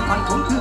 ควางมันคงคือ